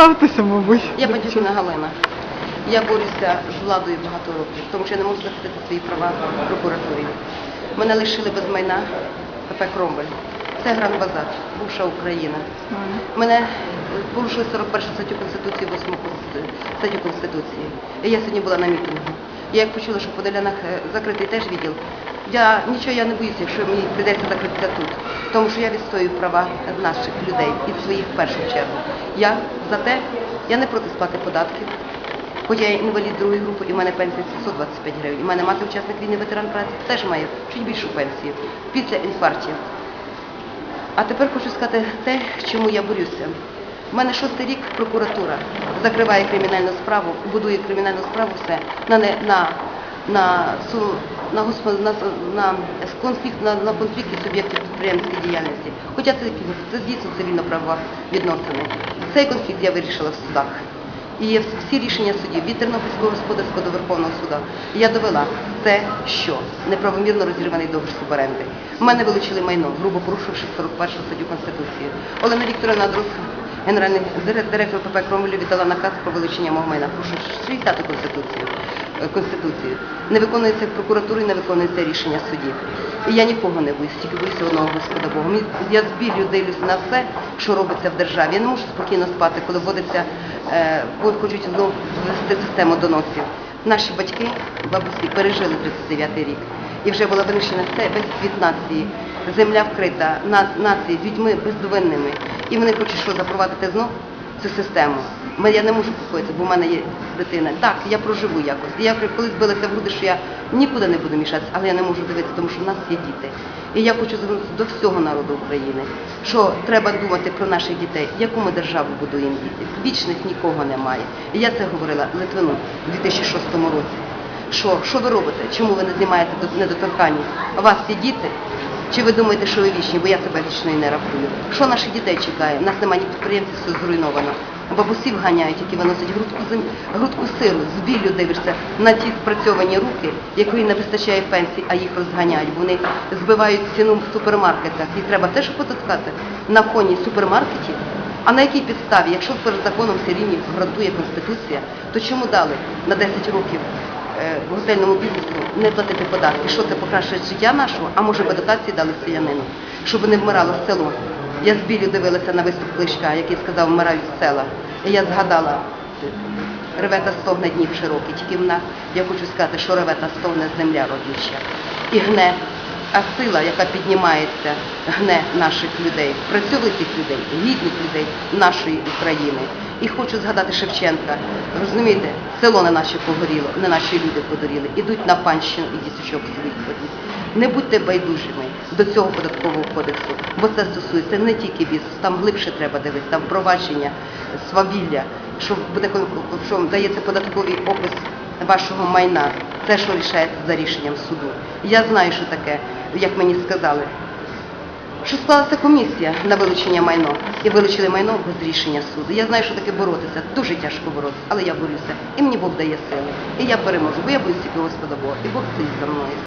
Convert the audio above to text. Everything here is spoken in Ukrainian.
Представтеся, мабуть. Я Батьківна Галина. Я борюся з владою багато років, тому що я не можу захистити свої права в прокуратурі. Мене лишили без майна ПП Кромвель. Це Гран Базар, бувша Україна. Мене е, порушили 41 статтю Конституції, 8 статтю Конституції. І я сьогодні була на мітингу. Я як почула, що в Подолянах е, закритий теж відділ. Я нічого я не боюся, якщо мені прийдеться закритися тут. Тому що я відстоюю права наших людей і своїх в першу чергу. Я за те, я не проти сплати податків. Хоч я інвалід другої групи, і в мене пенсія 725 гривень. У мене мати учасник війни, ветеран праці, теж має чуть більшу пенсію після інфарктів. А тепер хочу сказати те, чому я борюся. У мене шостий рік прокуратура закриває кримінальну справу, будує кримінальну справу все на не на на на, на, на конфлікт на, на конфлікті суб'єктів підприємницької діяльності. Хоча це, це дійсно цивільно-правова відносини. Цей конфлікт я вирішила в судах. І є всі рішення судів від Тернопільського господарського до Верховного суду. Я довела те, що неправомірно розірваний договір суборенди. Мене вилучили майно, грубо порушивши 41 статтю Конституції. Олена Вікторовна Друг, генеральний дирек- директор ПП Кромвелю, віддала наказ про вилучення мого майна, порушивши 60 Конституцію. е, Конституцію. Не виконується прокуратури, не виконується рішення судів. І я нікого не боюсь, тільки боюся одного Господа Бога. Я з біллю дивлюся на все, що робиться в державі. Я не можу спокійно спати, коли вводиться, е, бо хочуть знову ввести систему доносів. Наші батьки, бабусі, пережили 39-й рік. І вже була винищена все весь світ нації. Земля вкрита на нації з людьми бездовинними. І вони хочуть що запровадити знов цю систему. Я не можу покоїтися, бо в мене є дитина. Так, я проживу якось. Я колись билася в груди, що я нікуди не буду мішатися, але я не можу дивитися, тому що в нас є діти. І я хочу звернутися до всього народу України, що треба думати про наших дітей, яку ми державу будуємо. Вічних нікого немає. І я це говорила Литвину у 2006 році. Що, що ви робите? Чому ви не знімаєте до- недоторканність? У вас є діти? Чи ви думаєте, що ви вічні, бо я себе вічною не рахую? Що наших дітей чекає? У нас немає ні підприємців, все зруйновано. Бабусів ганяють, які виносять грудку, зем... грудку сиру, з біллю дивишся на ті спрацьовані руки, якої не вистачає пенсій, а їх розганяють, вони збивають ціну в супермаркетах. І треба теж потискати на фоні супермаркетів. А на якій підставі, якщо перед законом все рівні гарантує Конституція, то чому дали на 10 років готельному бізнесу не платити податки. Що це покращує життя нашого, а може би дотації дали селянину, щоб не вмирало село. Я з білю дивилася на виступ Кличка, який сказав, вмирають села. І я згадала, ревета стогне днів широкі, тільки в нас, я хочу сказати, що ревета стогне земля родюча. І гне, а сила, яка піднімається, гне наших людей, працьовитих людей, гідних людей нашої України. І хочу згадати Шевченка. Розумієте, село не наше погоріло, не наші люди подоріли. Ідуть на панщину і діточок своїх водіть. Не будьте байдужими до цього податкового кодексу, бо це стосується не тільки бізнесу, там глибше треба дивитися, там впровадження, свавілля, що буде що дається податковий опис вашого майна. Це що рішається за рішенням суду. Я знаю, що таке, як мені сказали що склалася комісія на вилучення майно і вилучили майно без рішення суду. Я знаю, що таке боротися. Дуже тяжко боротися, але я борюся. І мені Бог дає сили. І я переможу, бо я тільки Господа Бога. І Бог стоїть за мною.